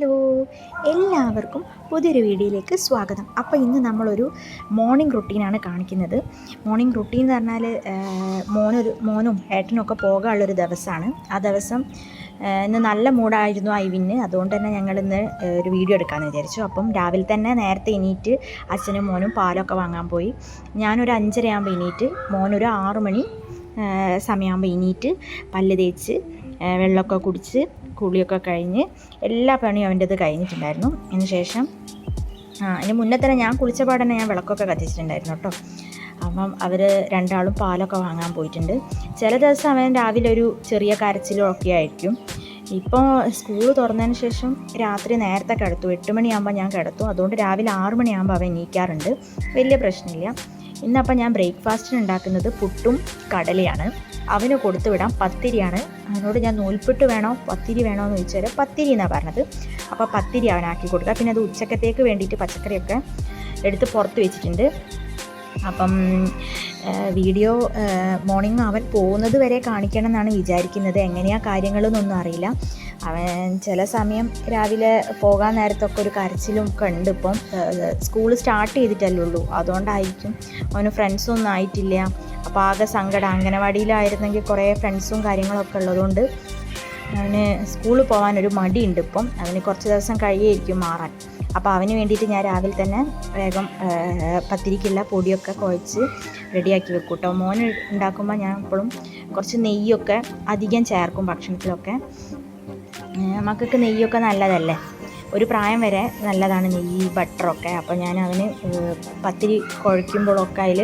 Hello എല്ലാവർക്കും പുതിയൊരു വീഡിയോയിലേക്ക് സ്വാഗതം. അപ്പോൾ ഇന്ന് നമ്മളൊരു മോർണിംഗ് റുട്ടീനാണ് കാണിക്കുന്നത്. മോർണിംഗ് റുട്ടീൻ എന്ന് പറഞ്ഞാൽ മോനൊരു മോനും ഏട്ടനും ഒക്കെ പോകാനുള്ളൊരു ദിവസമാണ്. ആ ദിവസം ഇന്ന് നല്ല മൂഡായിരുന്നു ഐവിന്. അതുകൊണ്ട് തന്നെ ഞങ്ങൾ ഇന്ന് ഒരു വീഡിയോ എടുക്കാമെന്ന് വിചാരിച്ചു. അപ്പം രാവിലെ തന്നെ നേരത്തെ എണീറ്റ് അച്ഛനും മോനും പാലൊക്കെ വാങ്ങാൻ പോയി. ഞാനൊരു അഞ്ചരയാകുമ്പോൾ എണീറ്റ് മോനൊരു ആറു മണി സമയമാകുമ്പോൾ എണീറ്റ് പല്ല് തേച്ച് വെള്ളമൊക്കെ കുടിച്ച് കുളിയൊക്കെ കഴിഞ്ഞ് എല്ലാ പണിയും അവന്റെത് കഴിഞ്ഞിട്ടുണ്ടായിരുന്നു. അതിന് ശേഷം അതിന് മുന്നേ തന്നെ ഞാൻ കുളിച്ച പാടന്നെ ഞാൻ വിളക്കൊക്കെ കത്തിച്ചിട്ടുണ്ടായിരുന്നു കേട്ടോ. അപ്പം അവർ രണ്ടാളും പാലൊക്കെ വാങ്ങാൻ പോയിട്ടുണ്ട്. ചില ദിവസം അവൻ രാവിലെ ഒരു ചെറിയ കരച്ചിലും ഒക്കെ ആയിരിക്കും. ഇപ്പോൾ സ്കൂൾ തുറന്നതിന് ശേഷം രാത്രി നേരത്തെ കിടത്തു. എട്ട് മണിയാകുമ്പോൾ ഞാൻ കിടത്തു. അതുകൊണ്ട് രാവിലെ ആറ് മണിയാകുമ്പോൾ അവൻ എണീക്കാറുണ്ട്. വലിയ പ്രശ്നമില്ല. ഇന്നപ്പോൾ ഞാൻ ബ്രേക്ക്ഫാസ്റ്റിന് ഉണ്ടാക്കുന്നത് പുട്ടും കടലയാണ്. അവന് കൊടുത്തുവിടാം. പത്തിരിയാണ്. അവനോട് ഞാൻ നൂൽപ്പിട്ട് വേണോ? പത്തിരി വേണോ എന്ന് ചോദിച്ചാൽ പത്തിരി എന്നാണ് പറഞ്ഞത്. അപ്പോൾ പത്തിരി അവനാക്കി കൊടുക്കുക. പിന്നെ അത് ഉച്ചക്കത്തേക്ക് വേണ്ടിയിട്ട് പച്ചക്കറിയൊക്കെ എടുത്ത് പുറത്ത് വെച്ചിട്ടുണ്ട്. അപ്പം വീഡിയോ മോർണിംഗ് അവൻ പോകുന്നത് വരെ കാണിക്കണം എന്നാണ് വിചാരിക്കുന്നത്. എങ്ങനെയാണ് കാര്യങ്ങളെന്നൊന്നും അറിയില്ല. അവൻ ചില സമയം രാവിലെ പോകാൻ നേരത്തൊക്കെ ഒരു കരച്ചിലും ഒക്കെ ഉണ്ട് ഇപ്പം. സ്കൂൾ സ്റ്റാർട്ട് ചെയ്തിട്ടല്ലേ ഉള്ളൂ. അതുകൊണ്ടായിരിക്കും. അവന് ഫ്രണ്ട്സൊന്നും ആയിട്ടില്ല. അപ്പോൾ ആകെ സങ്കടം. അംഗനവാടിയിലായിരുന്നെങ്കിൽ കുറേ ഫ്രണ്ട്സും കാര്യങ്ങളൊക്കെ ഉള്ളതുകൊണ്ട് അവന് സ്കൂളിൽ പോകാൻ ഒരു മടിയുണ്ട് ഇപ്പം. അവന് കുറച്ച് ദിവസം കഴിയായിരിക്കും മാറാൻ. അപ്പോൾ അവന് വേണ്ടിയിട്ട് ഞാൻ രാവിലെ തന്നെ വേഗം പത്തിരിക്കുള്ള പൊടിയൊക്കെ കുഴച്ച് റെഡിയാക്കി വെക്കും കേട്ടോ. മോൻ ഉണ്ടാക്കുമ്പോൾ ഞാൻ എപ്പോഴും കുറച്ച് നെയ്യൊക്കെ അധികം ചേർക്കും ഭക്ഷണത്തിലൊക്കെ. മക്കൾക്ക് നെയ്യൊക്കെ നല്ലതല്ലേ? ഒരു പ്രായം വരെ നല്ലതാണ് നെയ്യ് ബട്ടറൊക്കെ. അപ്പോൾ ഞാൻ അതിന് പത്തിരി കുഴയ്ക്കുമ്പോഴൊക്കെ അതിൽ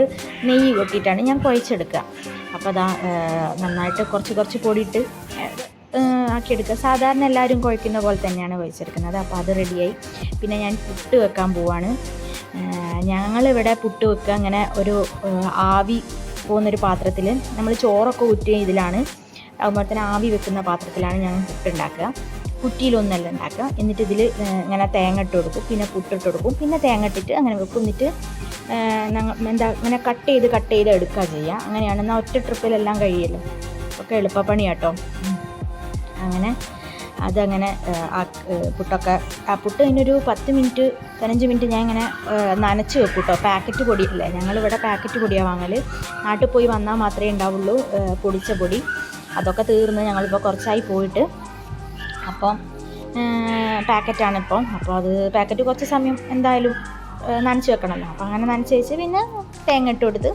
നെയ്യ് കൊട്ടിയിട്ടാണ് ഞാൻ കുഴച്ചെടുക്കുക. അപ്പോൾ അതാ നന്നായിട്ട് കുറച്ച് കുറച്ച് പൊടിയിട്ട് ആക്കിയെടുക്കുക. സാധാരണ എല്ലാവരും കുഴക്കുന്ന പോലെ തന്നെയാണ് കുഴച്ചെടുക്കുന്നത്. അപ്പോൾ അത് റെഡിയായി. പിന്നെ ഞാൻ പുട്ട് വെക്കാൻ പോവാണ്. ഞങ്ങളിവിടെ പുട്ട് വെക്കുക. അങ്ങനെ ഒരു ആവി പോകുന്നൊരു പാത്രത്തിൽ നമ്മൾ ചോറൊക്കെ ഊറ്റിയ ഇതിലാണ്. അതുപോലെ തന്നെ ആവി വെക്കുന്ന പാത്രത്തിലാണ് ഞാൻ പുട്ടുണ്ടാക്കുക. കുറ്റിയിലൊന്നല്ല ഉണ്ടാക്കുക. എന്നിട്ട് ഇതിൽ ഇങ്ങനെ തേങ്ങ ഇട്ട് കൊടുക്കും. പിന്നെ പുട്ടിട്ട് കൊടുക്കും. പിന്നെ തേങ്ങ ഇട്ടിട്ട് അങ്ങനെ വെക്കും. എന്നിട്ട് എന്താ ഇങ്ങനെ കട്ട് ചെയ്ത് കട്ട് ചെയ്ത് എടുക്കുക ചെയ്യുക. അങ്ങനെയാണ്. എന്നാൽ ഒറ്റ ട്രിപ്പിലെല്ലാം കഴിയല്ലോ ഒക്കെ എളുപ്പപ്പണി കേട്ടോ അങ്ങനെ അതങ്ങനെ പുട്ടൊക്കെ ആ പുട്ട് അതിനൊരു പത്ത് മിനിറ്റ് പതിനഞ്ച് മിനിറ്റ് ഞാൻ ഇങ്ങനെ നനച്ച് വെക്കും കേട്ടോ പാക്കറ്റ് പൊടിയല്ലേ ഞങ്ങളിവിടെ പാക്കറ്റ് പൊടിയാണ് വാങ്ങൽ നാട്ടിൽ പോയി വന്നാൽ മാത്രമേ ഉണ്ടാവുള്ളൂ പൊടിച്ച പൊടി. അതൊക്കെ തീർന്ന് ഞങ്ങളിപ്പോൾ കുറച്ചായി പോയിട്ട് അപ്പം പാക്കറ്റാണ് ഇപ്പം. അപ്പോൾ അത് പാക്കറ്റ് കുറച്ച് സമയം എന്തായാലും നനച്ച് വെക്കണമല്ലോ അപ്പോൾ അങ്ങനെ നനച്ച് വെച്ച് പിന്നെ തേങ്ങ ഇട്ട് കൊടുത്ത്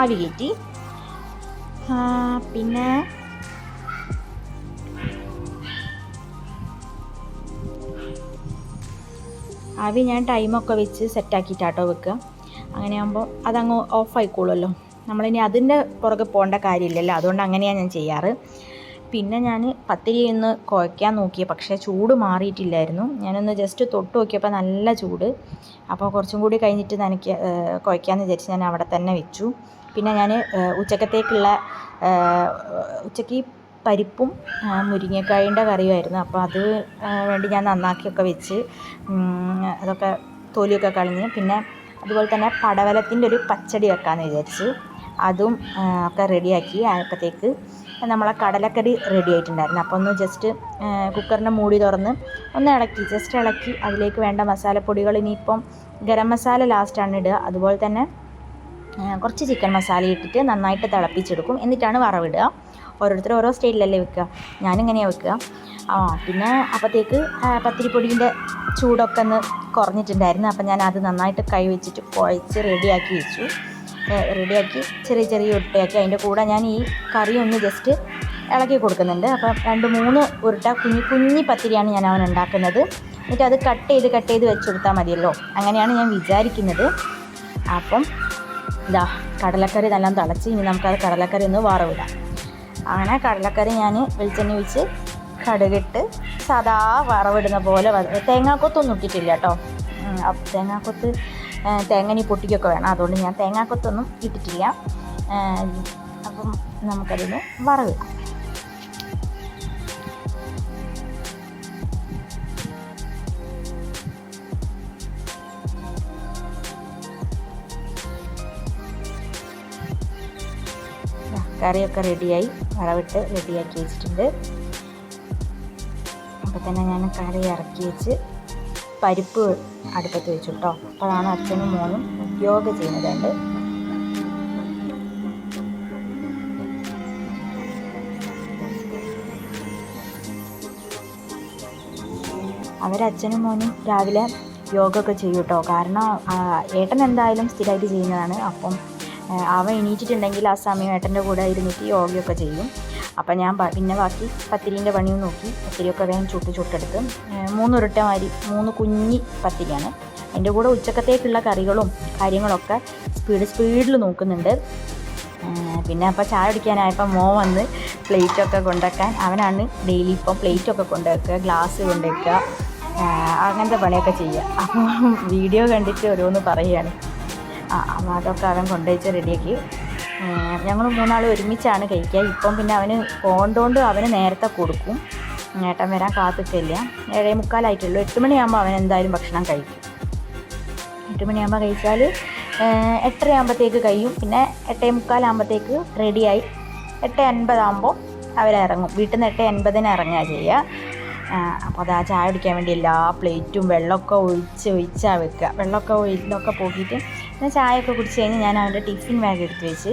ആവി കയറ്റി. പിന്നെ ആവി ഞാൻ ടൈമൊക്കെ വെച്ച് സെറ്റാക്കിയിട്ടാട്ടോ വെക്കുക. അങ്ങനെയാകുമ്പോൾ അതങ്ങ് ഓഫ് ആയിക്കോളുമല്ലോ നമ്മളിനി അതിന്റെ പുറകെ പോകേണ്ട കാര്യമില്ലല്ലോ. അതുകൊണ്ട് അങ്ങനെയാണ് ഞാൻ ചെയ്യാറ്. പിന്നെ ഞാൻ പത്തിരി ഒന്ന് കുഴയ്ക്കാൻ നോക്കി പക്ഷേ ചൂട് മാറിയിട്ടില്ലായിരുന്നു. ഞാനൊന്ന് ജസ്റ്റ് തൊട്ട് നോക്കിയപ്പോൾ നല്ല ചൂട്. അപ്പോൾ കുറച്ചും കൂടി കഴിഞ്ഞിട്ട് നനയ്ക്ക് കുഴയ്ക്കാമെന്ന് വിചാരിച്ച് ഞാൻ അവിടെ തന്നെ വെച്ചു. പിന്നെ ഞാൻ ഉച്ചക്കത്തേക്കുള്ള ഉച്ചയ്ക്ക് പരിപ്പും മുരിങ്ങക്കായന്റെ കറിയുമായിരുന്നു. അപ്പോൾ അത് വേണ്ടി ഞാൻ നന്നാക്കിയൊക്കെ വെച്ച് അതൊക്കെ തോലിയൊക്കെ കളഞ്ഞ് പിന്നെ അതുപോലെ തന്നെ പടവലത്തിന്റെ ഒരു പച്ചടി വെക്കാമെന്ന് വിചാരിച്ചു അതും ഒക്കെ റെഡിയാക്കി ആയപ്പോഴത്തേക്ക് നമ്മളെ കടലക്കറി റെഡി ആയിട്ടുണ്ടായിരുന്നു. അപ്പോൾ ഒന്ന് ജസ്റ്റ് കുക്കറിന്റെ മൂടി തുറന്ന് ഒന്ന് ഇളക്കി ജസ്റ്റ് ഇളക്കി അതിലേക്ക് വേണ്ട മസാലപ്പൊടികൾ ഇനിയിപ്പം ഗരം മസാല ലാസ്റ്റാണ് ഇടുക. അതുപോലെ തന്നെ കുറച്ച് ചിക്കൻ മസാല ഇട്ടിട്ട് നന്നായിട്ട് തിളപ്പിച്ചെടുക്കും. എന്നിട്ടാണ് വറവിടുക. ഓരോരുത്തർ ഓരോ സ്റ്റൈലിലല്ലേ വെക്കുക. ഞാനിങ്ങനെയാണ് വെക്കുക. ആ പിന്നെ അപ്പോഴത്തേക്ക് പത്തിരിപ്പൊടീന്റെ ചൂടൊക്കെ ഒന്ന് കുറഞ്ഞിട്ടുണ്ടായിരുന്നു. അപ്പം ഞാൻ അത് നന്നായിട്ട് കൈ വെച്ചിട്ട് കുഴച്ച് റെഡിയാക്കി വെച്ചു. റെഡിയാക്കി ചെറിയ ചെറിയ ഉരുട്ടയാക്കി അതിന്റെ കൂടെ ഞാൻ ഈ കറി ഒന്ന് ജസ്റ്റ് ഇളക്കി കൊടുക്കുന്നുണ്ട്. അപ്പം രണ്ട് മൂന്ന് ഉരുട്ട കുഞ്ഞി കുഞ്ഞി പത്തിരിയാണ് ഞാൻ അവൻ ഉണ്ടാക്കുന്നത്. എന്നിട്ട് അത് കട്ട് ചെയ്ത് കട്ട് ചെയ്ത് വെച്ച് കൊടുത്താൽ മതിയല്ലോ. അങ്ങനെയാണ് ഞാൻ വിചാരിക്കുന്നത്. അപ്പം ഇതാ കടലക്കറി നല്ല തിളച്ച് ഇനി നമുക്കത് കടലക്കറി ഒന്ന് വറവിടാം അങ്ങനെ കടലക്കറി ഞാൻ വെളിച്ചെണ്ണ വെച്ച് കടുകിട്ട് സാധാ വറവിടുന്ന പോലെ തേങ്ങാക്കൊത്തൊന്നും ഇട്ടിട്ടില്ല കേട്ടോ. തേങ്ങാക്കൊത്ത് തേങ്ങനി പൊട്ടിക്കൊക്കെ വേണം. അതുകൊണ്ട് ഞാൻ തേങ്ങാക്കൊത്തൊന്നും ഇട്ടിട്ടില്ല. അപ്പം നമുക്കതിന് വറവ്. കറിയൊക്കെ റെഡിയായി. വറവിട്ട് റെഡിയാക്കി വെച്ചിട്ടുണ്ട്. അപ്പോൾ തന്നെ ഞാൻ കറി ഇറക്കി വെച്ച് പരിപ്പ് അടുപ്പത്ത് വെച്ചു കേട്ടോ അപ്പോഴാണ് അച്ഛനും മോനും യോഗ ചെയ്യുന്നതുണ്ട് അവരച്ഛനും മോനും രാവിലെ യോഗ ഒക്കെ ചെയ്യും കേട്ടോ കാരണം ഏട്ടൻ എന്തായാലും സ്ഥിരമായിട്ട് ചെയ്യുന്നതാണ്. അപ്പം അവ അവൻ എണീറ്റിട്ടുണ്ടെങ്കിൽ ആ സമയം ഏട്ടന്റെ കൂടെ ഇരുന്നിട്ട് യോഗയൊക്കെ ചെയ്യും. അപ്പം ഞാൻ പിന്നെ ബാക്കി പത്തിരീന്റെ പണിയും നോക്കി. പത്തിരിയൊക്കെ വേഗം ചുട്ട് ചുട്ടെടുത്ത്. മൂന്നുരുട്ട മാതിരി മൂന്ന് കുഞ്ഞി പത്തിരിയാണ്. അതിന്റെ കൂടെ ഉച്ചക്കത്തേക്കുള്ള കറികളും കാര്യങ്ങളൊക്കെ സ്പീഡ് സ്പീഡിൽ നോക്കുന്നുണ്ട്. പിന്നെ അപ്പോൾ ചായ കുടിക്കാനായപ്പോൾ മോ വന്ന് പ്ലേറ്റൊക്കെ കൊണ്ടുവയ്ക്കാൻ അവനാണ് ഡെയിലി ഇപ്പം പ്ലേറ്റൊക്കെ കൊണ്ടുവയ്ക്കുക ഗ്ലാസ് കൊണ്ടുവയ്ക്കുക അങ്ങനത്തെ പണിയൊക്കെ ചെയ്യുക. അപ്പോൾ വീഡിയോ കണ്ടിട്ട് ഓരോന്ന് പറയുകയാണ്. ആ അതൊക്കെ അവൻ കൊണ്ടുവച്ച് റെഡിയാക്കി ഞങ്ങൾ മൂന്നാൾ ഒരുമിച്ചാണ് കഴിക്കുക. ഇപ്പം പിന്നെ അവന് പോകണ്ടോണ്ട് അവന് നേരത്തെ കൊടുക്കും. നേട്ടം വരാൻ കാത്തിട്ടില്ല. ഏഴേ മുക്കാലായിട്ടുള്ളൂ. എട്ട് മണിയാകുമ്പോൾ അവൻ എന്തായാലും ഭക്ഷണം കഴിക്കും. എട്ട് മണിയാകുമ്പോൾ കഴിച്ചാൽ എട്ടര ആകുമ്പോഴത്തേക്ക് കഴിയും. പിന്നെ എട്ടേ മുക്കാലാകുമ്പോഴത്തേക്ക് റെഡിയായി. എട്ട് അൻപതാകുമ്പോൾ അവരിറങ്ങും വീട്ടിൽ നിന്ന് എട്ട് അൻപതിന് ഇറങ്ങുക ചെയ്യുക അപ്പോൾ അത് ആ ചായ കുടിക്കാൻ വേണ്ടി എല്ലാ പ്ലേറ്റും വെള്ളമൊക്കെ ഒഴിച്ച് ഒഴിച്ചാൽ വെക്കുക. വെള്ളമൊക്കെ ഒഴിലൊക്കെ പോക്കിയിട്ട് പിന്നെ ചായയൊക്കെ കുടിച്ച് കഴിഞ്ഞ് ഞാൻ അവന്റെ ടിഫിൻ ബാഗ് എടുത്ത് വെച്ച്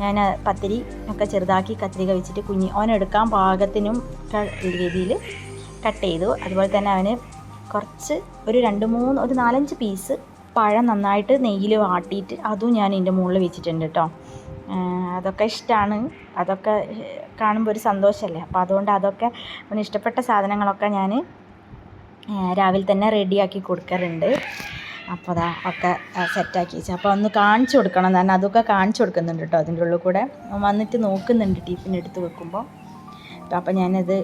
ഞാൻ പത്തിരി ഒക്കെ ചെറുതാക്കി കത്തിരിക വെച്ചിട്ട് കുഞ്ഞി അവനെടുക്കാൻ പാകത്തിനും രീതിയിൽ കട്ട് ചെയ്തു. അതുപോലെ തന്നെ അവന് കുറച്ച് ഒരു രണ്ട് മൂന്ന് ഒരു നാലഞ്ച് പീസ് പഴം നന്നായിട്ട് നെയ്യിൽ വാട്ടിയിട്ട് അതും ഞാൻ എന്റെ മുകളിൽ വെച്ചിട്ടുണ്ട് കേട്ടോ അതൊക്കെ ഇഷ്ടമാണ് അതൊക്കെ കാണുമ്പോൾ ഒരു സന്തോഷമല്ലേ? അപ്പോൾ അതുകൊണ്ട് അതൊക്കെ അവന് ഇഷ്ടപ്പെട്ട സാധനങ്ങളൊക്കെ ഞാൻ രാവിലെ തന്നെ റെഡിയാക്കി കൊടുക്കാറുണ്ട്. അപ്പോൾ അതാ ഒക്കെ സെറ്റാക്കി വെച്ചു. അപ്പോൾ ഒന്ന് കാണിച്ചു കൊടുക്കണം ഞാൻ അതൊക്കെ കാണിച്ചു കൊടുക്കുന്നുണ്ട് കേട്ടോ അതിന്റെ ഉള്ളിൽ കൂടെ. വന്നിട്ട് നോക്കുന്നുണ്ട് ടീഫിന്റെ എടുത്ത് വെക്കുമ്പോൾ അപ്പോൾ ഞാനത്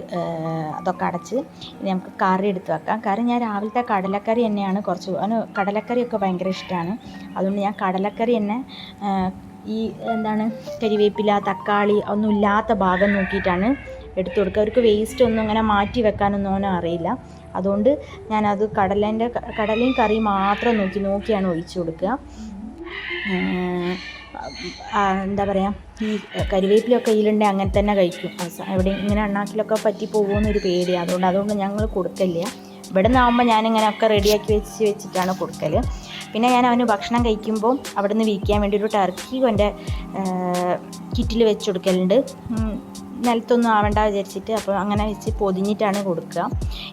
അതൊക്കെ അടച്ച് ഇനി നമുക്ക് കറി എടുത്ത് വെക്കാം. കറി ഞാൻ രാവിലത്തെ കടലക്കറി തന്നെയാണ് കുറച്ച് കടലക്കറിയൊക്കെ ഭയങ്കര ഇഷ്ടമാണ് അതുകൊണ്ട് ഞാൻ കടലക്കറി തന്നെ ഈ എന്താണ് കരിവേപ്പില തക്കാളി ഒന്നും ഇല്ലാത്ത ഭാഗം നോക്കിയിട്ടാണ് എടുത്തു കൊടുക്കുക. അവർക്ക് വേസ്റ്റ് ഒന്നും അങ്ങനെ മാറ്റി വെക്കാനൊന്നും അവനും അറിയില്ല. അതുകൊണ്ട് ഞാനത് കടലേന്റെ കടലയും കറിയും മാത്രം നോക്കി നോക്കിയാണ് ഒഴിച്ചു കൊടുക്കുക. എന്താ പറയുക ഈ കരിവേപ്പിലൊക്കെ ഇതിലുണ്ടെങ്കിൽ അങ്ങനെ തന്നെ കഴിക്കും. എവിടെ ഇങ്ങനെ അണ്ണാക്കിലൊക്കെ പറ്റി പോകുമെന്നൊരു പേടിയാണ് അതുകൊണ്ട് അതുകൊണ്ട് ഞങ്ങൾ കൊടുക്കില്ല ഇവിടെ നിന്നാകുമ്പോൾ ഞാനിങ്ങനെ ഒക്കെ റെഡിയാക്കി വെച്ച് വെച്ചിട്ടാണ് കൊടുക്കൽ പിന്നെ ഞാൻ അവന് ഭക്ഷണം കഴിക്കുമ്പോൾ അവിടെ നിന്ന് വീക്കാൻ വേണ്ടി ഒരു ടർക്കി എന്റെ കിറ്റിൽ വെച്ച് കൊടുക്കലുണ്ട്. നിലത്തൊന്നും ആവണ്ട വിചാരിച്ചിട്ട് അപ്പോൾ അങ്ങനെ വെച്ച് പൊതിഞ്ഞിട്ടാണ് കൊടുക്കുക.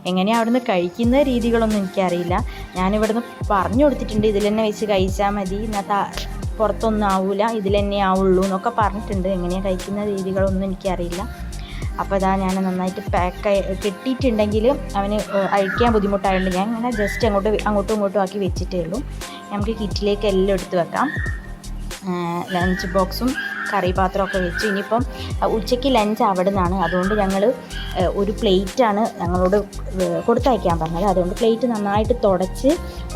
എങ്ങനെയാണ് അവിടുന്ന് കഴിക്കുന്ന രീതികളൊന്നും എനിക്കറിയില്ല. ഞാനിവിടുന്ന് പറഞ്ഞു കൊടുത്തിട്ടുണ്ട് ഇതിൽ തന്നെ വെച്ച് കഴിച്ചാൽ മതി എന്നാൽ പുറത്തൊന്നും ആവില്ല ഇതിൽ തന്നെ ആവുള്ളൂ എന്നൊക്കെ പറഞ്ഞിട്ടുണ്ട്. എങ്ങനെയാണ് കഴിക്കുന്ന രീതികളൊന്നും എനിക്കറിയില്ല. അപ്പോൾ അതാ ഞാൻ നന്നായിട്ട് പാക്ക് കെട്ടിയിട്ടുണ്ടെങ്കിൽ അവന് അഴിക്കാൻ ബുദ്ധിമുട്ടായതുകൊണ്ട് ഞാൻ ഇങ്ങനെ ജസ്റ്റ് അങ്ങോട്ട് അങ്ങോട്ടും ഇങ്ങോട്ടും ആക്കി വെച്ചിട്ടേ ഉള്ളൂ. നമുക്ക് കിറ്റിലേക്ക് എല്ലാം എടുത്ത് വെക്കാം. ലഞ്ച് ബോക്സും കറി പാത്രമൊക്കെ വെച്ചു ഇനിയിപ്പം ഉച്ചയ്ക്ക് ലഞ്ച് അവിടെ നിന്നാണ് അതുകൊണ്ട് ഞങ്ങൾ ഒരു പ്ലേറ്റാണ് ഞങ്ങളോട് കൊടുത്തയക്കാൻ പറഞ്ഞത്. അതുകൊണ്ട് പ്ലേറ്റ് നന്നായിട്ട് തുടച്ച്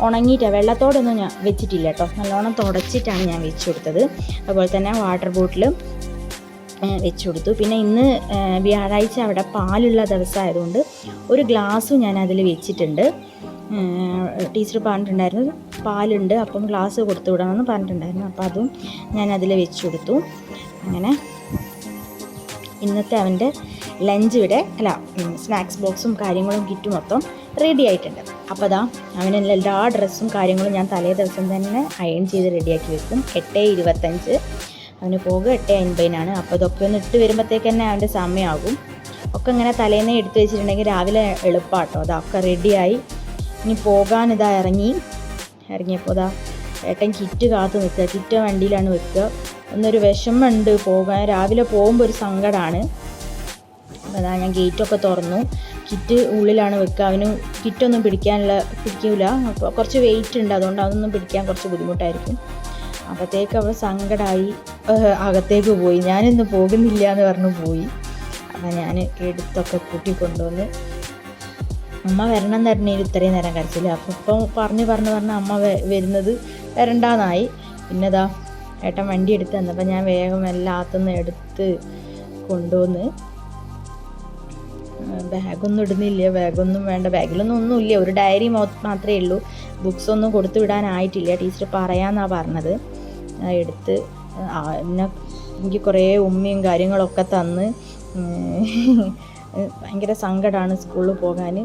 ഉണങ്ങിയിട്ട് വെള്ളത്തോടൊന്നും ഞാൻ വെച്ചിട്ടില്ല കേട്ടോ. നല്ലോണം തുടച്ചിട്ടാണ് ഞാൻ വെച്ച് കൊടുത്തത്. അതുപോലെ തന്നെ വാട്ടർ ബോട്ടിൽ വെച്ചു കൊടുത്തു. പിന്നെ ഇന്ന് വ്യാഴാഴ്ച അവിടെ പാലുള്ള ദിവസമായതുകൊണ്ട് ഒരു ഗ്ലാസ്സും ഞാൻ അതിൽ വെച്ചിട്ടുണ്ട്. ടീച്ചർ പറഞ്ഞിട്ടുണ്ടായിരുന്നു പാലുണ്ട്. അപ്പം ഗ്ലാസ് കൊടുത്തു വിടണമെന്ന് പറഞ്ഞിട്ടുണ്ടായിരുന്നു. അപ്പോൾ അതും ഞാൻ അതിൽ വെച്ച് കൊടുത്തു. അങ്ങനെ ഇന്നത്തെ അവന്റെ ലഞ്ച് ഇവിടെ അല്ല സ്നാക്സ് ബോക്സും കാര്യങ്ങളും കിറ്റും മൊത്തം റെഡി ആയിട്ടുണ്ട്. അപ്പോൾ അതാ അവനുള്ള എല്ലാ ഡ്രസ്സും കാര്യങ്ങളും ഞാൻ തലേ ദിവസം തന്നെ അയൺ ചെയ്ത് റെഡിയാക്കി വെക്കും. എട്ട് ഇരുപത്തഞ്ച്. അവന് പോകുക എട്ട് അൻപതിനാണ്. അപ്പോൾ ഇതൊക്കെ ഒന്ന് ഇട്ട് വരുമ്പോഴത്തേക്ക് തന്നെ അവന്റെ സമയമാകും ഒക്കെ ഇങ്ങനെ തലേന്നേ എടുത്ത് വെച്ചിട്ടുണ്ടെങ്കിൽ രാവിലെ എളുപ്പമാട്ടോ അതൊക്കെ റെഡിയായി ഇനി പോകാൻ ഇതാ ഇറങ്ങി. ഇറങ്ങിയപ്പോൾ അതാ ഏട്ടൻ കിറ്റ് കാത്ത് നിൽക്കുക കിറ്റ് വണ്ടിയിലാണ് വെക്കുക. ഒന്നൊരു വിഷമമുണ്ട് പോകാൻ രാവിലെ പോകുമ്പോൾ ഒരു സങ്കടമാണ് അപ്പോൾ അതാ ഞാൻ ഗേറ്റൊക്കെ തുറന്നു. കിറ്റ് ഉള്ളിലാണ് വെക്കുക. അവന് കിറ്റൊന്നും പിടിക്കാനുള്ള പിടിക്കില്ല അപ്പോൾ കുറച്ച് വെയിറ്റ് ഉണ്ട്. അതുകൊണ്ട് അതൊന്നും പിടിക്കാൻ കുറച്ച് ബുദ്ധിമുട്ടായിരിക്കും. അപ്പോഴത്തേക്ക് അവൾ സങ്കടമായി അകത്തേക്ക് പോയി. ഞാനിന്ന് പോകുന്നില്ല എന്ന് പറഞ്ഞു പോയി. അപ്പം ഞാൻ എടുത്തൊക്കെ കൂട്ടി കൊണ്ടുവന്ന് അമ്മ വരണം തരണേൽ ഇത്രയും നേരം കരച്ചില്ല അപ്പം ഇപ്പം പറഞ്ഞ് പറഞ്ഞ് പറഞ്ഞ് അമ്മ വരുന്നത് വരണ്ടാന്നായി. പിന്നെതാ ഏട്ടൻ വണ്ടി എടുത്ത് തന്നപ്പോൾ ഞാൻ വേഗം എല്ലാത്തുനിന്ന് എടുത്ത് കൊണ്ടുവന്ന് ബാഗൊന്നും ഇടുന്നില്ല. ബാഗൊന്നും വേണ്ട. ബാഗിലൊന്നും ഒന്നുമില്ല. ഒരു ഡയറി മാത്രമേ ഉള്ളൂ. ബുക്സ് ഒന്നും കൊടുത്തു വിടാനായിട്ടില്ല. ടീച്ചർ പറയാമെന്നാണ് പറഞ്ഞത്. എടുത്ത് എന്നെ എനിക്ക് കുറേ ഉമ്മയും കാര്യങ്ങളൊക്കെ തന്ന് ഭയങ്കര സങ്കടമാണ് സ്കൂളിൽ പോകാൻ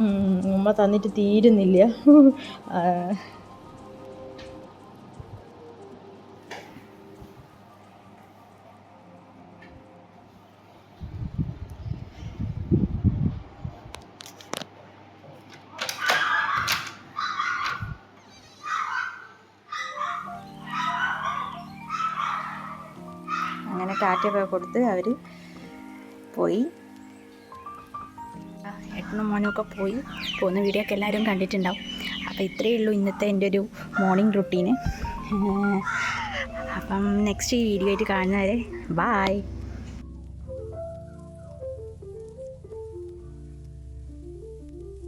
ഉമ്മ തന്നിട്ട് തീരുന്നില്ല. അങ്ങനെ ടാറ്റയൊക്കെ കൊടുത്ത് അവർ പോയി. ഏട്ടനും മോനും ഒക്കെ പോയി പോകുന്ന വീഡിയോ ഒക്കെ എല്ലാവരും കണ്ടിട്ടുണ്ടാവും. അപ്പോൾ ഇത്രയേ ഉള്ളൂ ഇന്നത്തെ എന്റെ ഒരു മോർണിംഗ് റുട്ടീന് അപ്പം നെക്സ്റ്റ് ഈ വീഡിയോ ആയിട്ട് കാണുന്നവരെ ബായ്